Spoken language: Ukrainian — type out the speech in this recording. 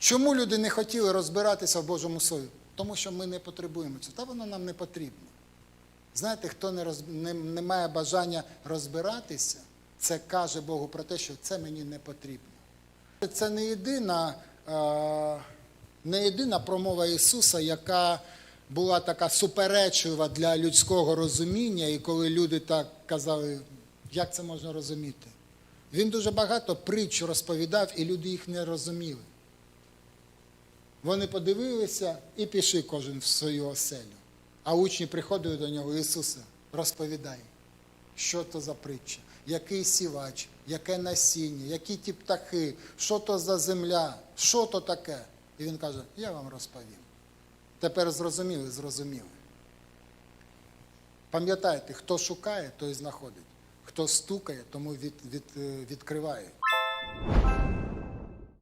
Чому люди не хотіли розбиратися в Божому Слові? Тому що ми не потребуємо цього. Та воно нам не потрібно. Знаєте, хто не, роз... не, не має бажання розбиратися, це каже Богу про те, що це мені не потрібно. Це не єдина, е, не єдина промова Ісуса, яка була така суперечлива для людського розуміння, і коли люди так казали, як це можна розуміти. Він дуже багато притч розповідав, і люди їх не розуміли. Вони подивилися і пішли кожен в свою оселю. А учні приходили до нього, Ісусе, розповідай, що то за притча, який сівач, яке насіння, які ті птахи, що то за земля, що то таке. І він каже, я вам розповім. Тепер зрозуміли, зрозуміли. Пам'ятайте, хто шукає, той знаходить. Хто стукає, тому від, від, е, відкриває.